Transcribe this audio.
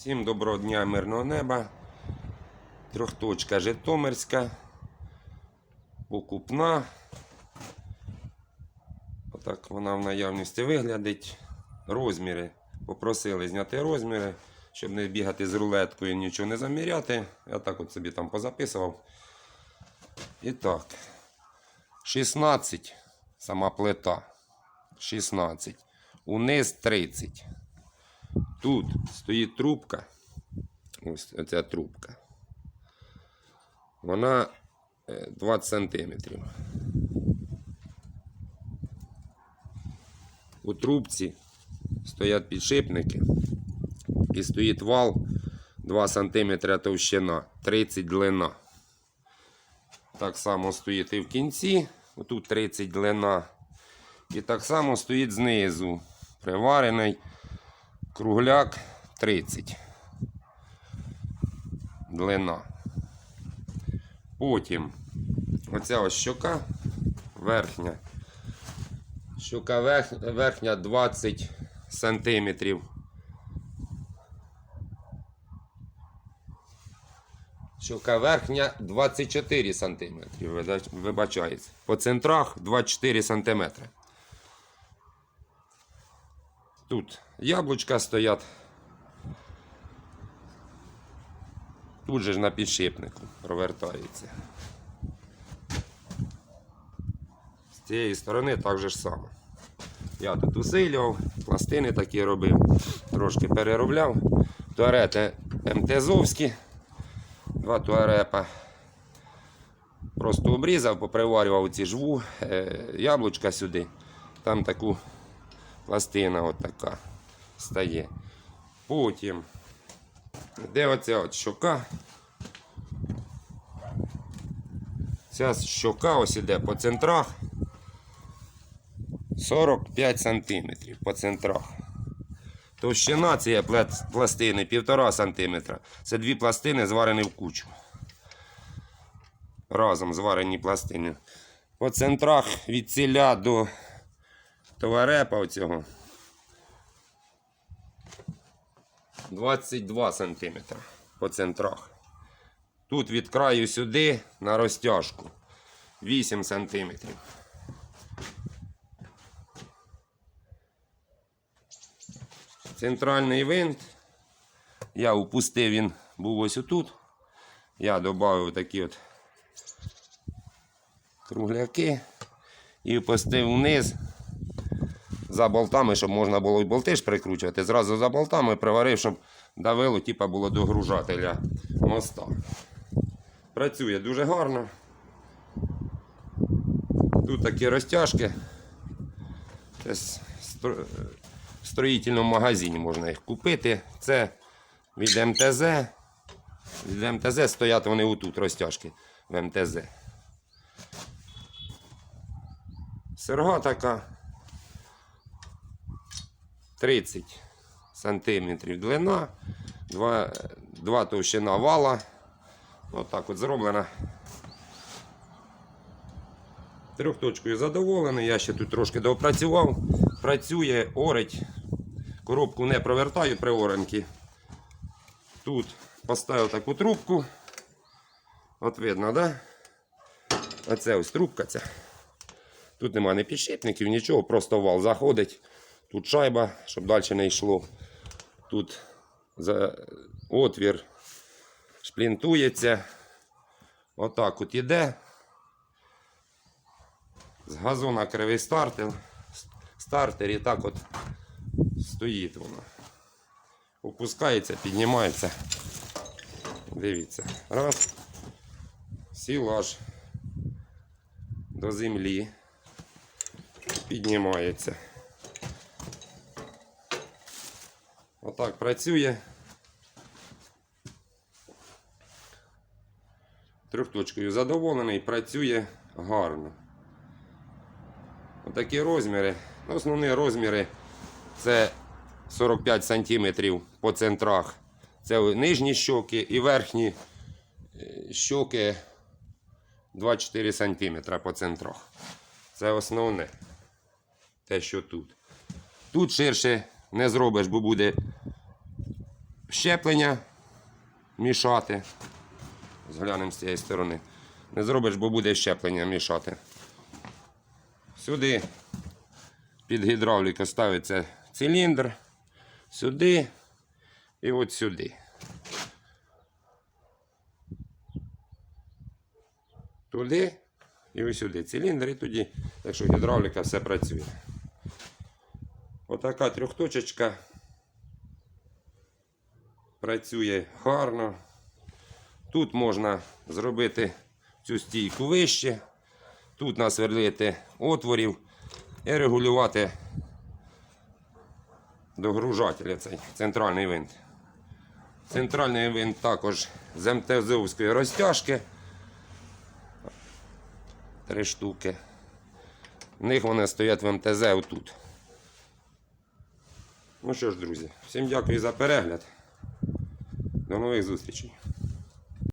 Всім доброго дня, мирного неба. Трьохточка Житомирська. Покупна. Отак вона в наявності виглядить. Розміри. Попросили зняти розміри, щоб не бігати з рулеткою, нічого не заміряти. Я так от собі там позаписував. І так. 16 сама плита. 16. Униз 30. Тут стоїть трубка. Ось оця трубка. Вона е, 20 сантиметрів. У трубці стоять підшипники і стоїть вал 2 см товщина, 30 длина. Так само стоїть і в кінці, отут 30 длина. І так само стоїть знизу, приварений кругляк 30 длина. Потім оця ось щока верхня. Щока верхня 20 сантиметрів. Щока верхня 24 сантиметрів, вибачається. По центрах 24 сантиметри. Тут яблучка стоять. Тут же ж на підшипнику провертається. З цієї сторони так же ж само. Я тут усилював, пластини такі робив, трошки переробляв. Туарети МТЗовські, два туарепа. Просто обрізав, поприварював ці жву, е, яблучка сюди. Там таку пластина от така стає. Потім, де оця от щока? Ця щока ось іде по центрах. 45 сантиметрів по центрах. Товщина цієї пластини 1,5 сантиметра. Це дві пластини зварені в кучу. Разом зварені пластини. По центрах від ціля до товарепа оцього 22 сантиметра по центрах. Тут від краю сюди на розтяжку 8 сантиметрів. Центральний винт. Я упустив, він був ось отут. Я додав такі от кругляки і опустив вниз за болтами, щоб можна було і болти ж прикручувати. Зразу за болтами приварив, щоб давило, типа було до гружателя моста. Працює дуже гарно. Тут такі розтяжки. Це в строїтельному магазині можна їх купити. Це від МТЗ. Від МТЗ стоять вони отут розтяжки в МТЗ. Серга така 30 сантиметрів длина, 2, 2 товщина вала. Отак от зроблена. Трьохточкою задоволений. Я ще тут трошки доопрацював. Працює, орить. Коробку не провертаю при оранці. Тут поставив таку трубку. От видно, да? Оце ось трубка ця. Тут немає ні підшипників, нічого, просто вал заходить. Тут шайба, щоб далі не йшло. Тут за отвір шплінтується. Отак от іде. З газона кривий стартер. Стартер і так от стоїть воно. Опускається, піднімається. Дивіться. Раз. Сілаж до землі. Піднімається. Отак працює. Трьохточкою задоволений, працює гарно. Отакі розміри. Ну, Основні розміри це 45 см по центрах. Це нижні щоки і верхні е, щоки 24 см по центрах. Це основне. Те, що тут. Тут ширше не зробиш, бо буде щеплення мішати. Зглянемо з цієї сторони. Не зробиш, бо буде щеплення мішати. Сюди під гідравліку ставиться циліндр, сюди і от сюди. Туди і ось сюди. Циліндр і тоді, якщо гідравліка, все працює. Отака трьохточечка працює гарно. Тут можна зробити цю стійку вище, тут насверлити отворів і регулювати догружателя цей центральний винт. Центральний винт також з МТЗовської розтяжки. Три штуки. В них вони стоять в МТЗ отут. Ну що ж, друзі, всім дякую за перегляд. До нових зустрічей.